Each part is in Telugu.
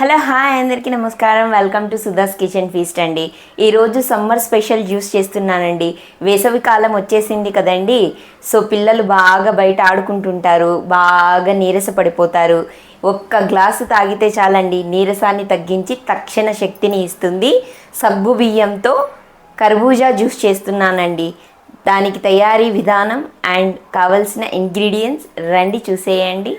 హలో హాయ్ అందరికీ నమస్కారం. Welcome to Sudha's kitchen feast అండి. ఈరోజు సమ్మర్ స్పెషల్ జ్యూస్ చేస్తున్నానండి. వేసవి కాలం వచ్చేసింది కదండి. సో పిల్లలు బాగా బయట ఆడుకుంటుంటారు. బాగా నీరస పడిపోతారు ఒక్క గ్లాసు తాగితే చాలండి. నీరసాన్ని తగ్గించి తక్షణ శక్తిని ఇస్తుంది. సగ్గు బియ్యంతో కర్బూజా జ్యూస్ చేస్తున్నానండి. దానికి తయారీ విధానం అండ్ కావలసిన ఇంగ్రీడియంట్స్ రండి చూసేయండి.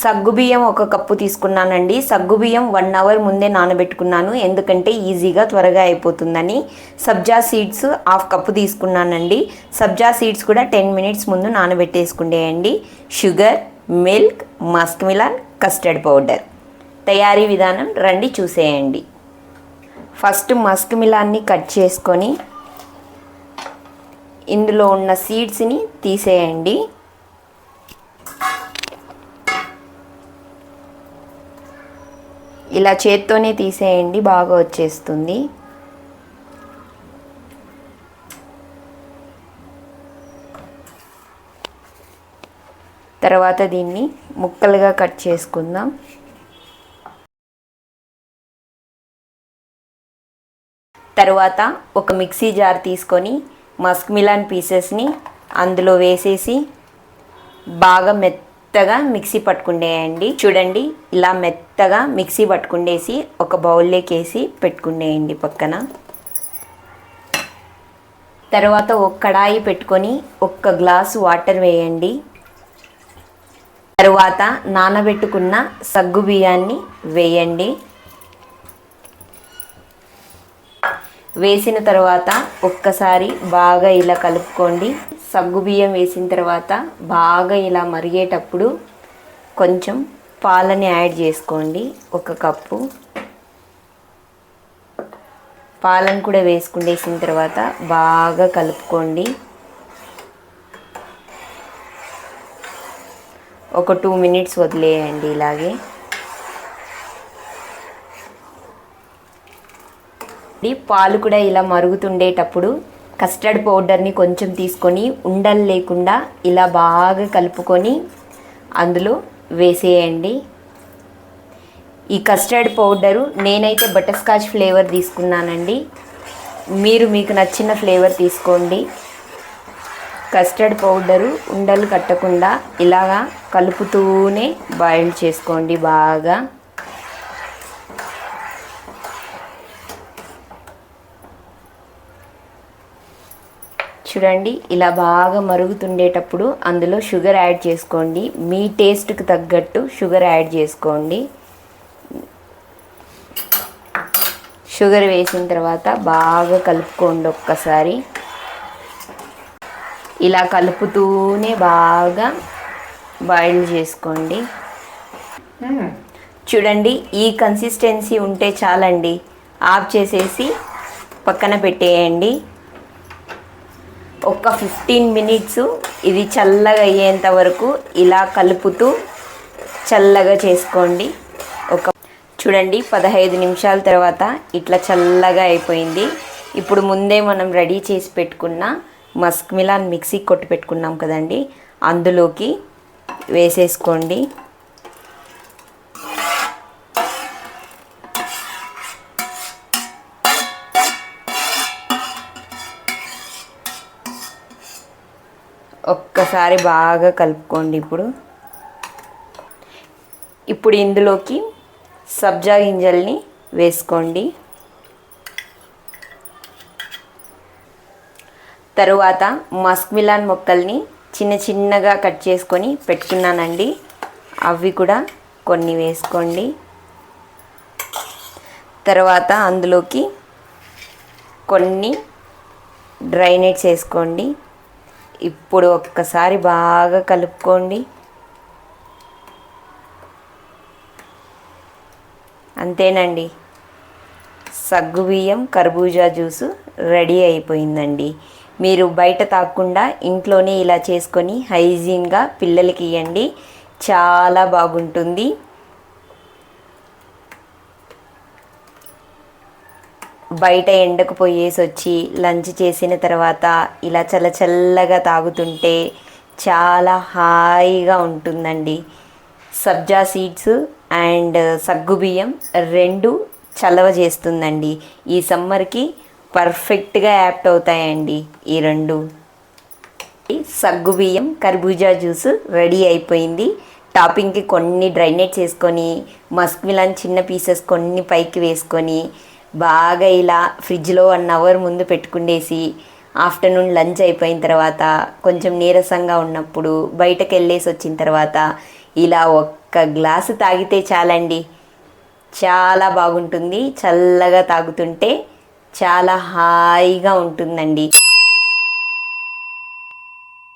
సగ్గుబియ్యం ఒక కప్పు తీసుకున్నానండి. సగ్గుబియ్యం వన్ అవర్ ముందే నానబెట్టుకున్నాను. ఎందుకంటే ఈజీగా త్వరగా అయిపోతుందని. సబ్జా సీడ్స్ హాఫ్ కప్పు తీసుకున్నానండి. సబ్జా సీడ్స్ కూడా టెన్ మినిట్స్ ముందు నానబెట్టేసుకుండేయండి. Sugar milk musk melon custard powder. తయారీ విధానం రండి చూసేయండి. ఫస్ట్ మస్క్ మిలాన్ని కట్ చేసుకొని ఇందులో ఉన్న సీడ్స్ని తీసేయండి. ఇలా చేత్తోనే తీసేయండి బాగా వచ్చేస్తుంది. తర్వాత దీన్ని ముక్కలుగా కట్ చేసుకుందాం. తర్వాత ఒక మిక్సీ జార్ తీసుకొని మస్క్ మిలాన్ పీసెస్ని అందులో వేసేసి బాగా మెత్తగా మిక్సీ పట్టుకుండేయండి. చూడండి ఇలా మెత్తగా మిక్సీ పట్టుకుండేసి ఒక బౌల్లోకి వేసి పెట్టుకుండేయండి పక్కన. తర్వాత ఒక కడాయి పెట్టుకొని ఒక్క గ్లాసు వాటర్ వేయండి. తరువాత నానబెట్టుకున్న సగ్గు బియ్యాన్ని వేయండి. వేసిన తర్వాత ఒక్కసారి బాగా ఇలా కలుపుకోండి. సగ్గు బియ్యం వేసిన తర్వాత బాగా ఇలా మరిగేటప్పుడు కొంచెం పాలని యాడ్ చేసుకోండి. ఒక కప్పు. పాలను కూడా వేసుకుండేసిన తర్వాత బాగా కలుపుకోండి. ఒక టూ మినిట్స్ వదిలేయండి ఇలాగే. పాలు కూడా ఇలా మరుగుతుండేటప్పుడు కస్టర్డ్ పౌడర్ని కొంచెం తీసుకొని ఉండలు లేకుండా ఇలా బాగా కలుపుకొని అందులో వేసేయండి. ఈ కస్టర్డ్ పౌడరు నేనైతే బటర్స్కాచ్ ఫ్లేవర్ తీసుకున్నానండి. మీరు మీకు నచ్చిన ఫ్లేవర్ తీసుకోండి. కస్టర్డ్ పౌడరు ఉండలు కట్టకుండా ఇలాగా కలుపుతూనే బాయిల్ చేసుకోండి బాగా. చూడండి ఇలా బాగా మరుగుతుండేటప్పుడు అందులో షుగర్ యాడ్ చేసుకోండి. మీ టేస్ట్కి తగ్గట్టు షుగర్ యాడ్ చేసుకోండి. షుగర్ వేసిన తర్వాత బాగా కలుపుకోండి ఒక్కసారి. ఇలా కలుపుతూనే బాగా బాయిల్ చేసుకోండి. చూడండి ఈ కన్సిస్టెన్సీ ఉంటే చాలండి. ఆఫ్ చేసేసి పక్కన పెట్టేయండి. ఒక ఫిఫ్టీన్ మినిట్స్ ఇది చల్లగా అయ్యేంత వరకు ఇలా కలుపుతూ చల్లగా చేసుకోండి. ఒక చూడండి పదహైదు నిమిషాల తర్వాత ఇట్లా చల్లగా అయిపోయింది. ఇప్పుడు ముందే మనం రెడీ చేసి పెట్టుకున్న మస్క్ మిలాన్ మిక్సీ కొట్టి పెట్టుకున్నాం కదండి. అందులోకి వేసేసుకోండి. ఒక్కసారి బాగా కలుపుకోండి ఇప్పుడు. ఇప్పుడు ఇందులోకి సబ్జా గింజల్ని వేసుకోండి. తరువాత మస్క్ మిలాన్ మొక్కల్ని చిన్న చిన్నగా కట్ చేసుకొని పెట్టుకున్నానండి. అవి కూడా కొన్ని వేసుకోండి. తర్వాత అందులోకి కొన్ని డ్రైనేట్స్ వేసుకోండి. ఇప్పుడు ఒక్కసారి బాగా కలుపుకోండి. అంతేనండి. సగ్గుబియ్యం కర్బూజా జ్యూసు రెడీ అయిపోయిందండి. మీరు బయట తాకుండా ఇంట్లోనే ఇలా చేసుకొని హైజీన్గా పిల్లలకి ఇవ్వండి చాలా బాగుంటుంది. బయట ఎండకు పోయేసి వచ్చి లంచ్ చేసిన తర్వాత ఇలా చల్ల చల్లగా తాగుతుంటే చాలా హాయిగా ఉంటుందండి. సబ్జా సీడ్స్ అండ్ సగ్గుబియ్యం రెండు చలవ చేస్తుందండి. ఈ సమ్మర్కి పర్ఫెక్ట్గా యాప్ట్ అవుతాయండి ఈ రెండు. సగ్గుబియ్యం కర్బూజా జ్యూస్ రెడీ అయిపోయింది. టాపింగ్కి కొన్ని డ్రైనేట్ చేసుకొని మస్క్ మిలాన్ చిన్న పీసెస్ కొన్ని పైకి వేసుకొని బాగా ఇలా ఫ్రిడ్జ్లో వన్ అవర్ ముందు పెట్టుకుండేసి ఆఫ్టర్నూన్ లంచ్ అయిపోయిన తర్వాత కొంచెం నీరసంగా ఉన్నప్పుడు బయటకు వెళ్ళేసి వచ్చిన తర్వాత ఇలా ఒక్క గ్లాసు తాగితే చాలండి. చాలా బాగుంటుంది. చల్లగా తాగుతుంటే చాలా హాయిగా ఉంటుందండి.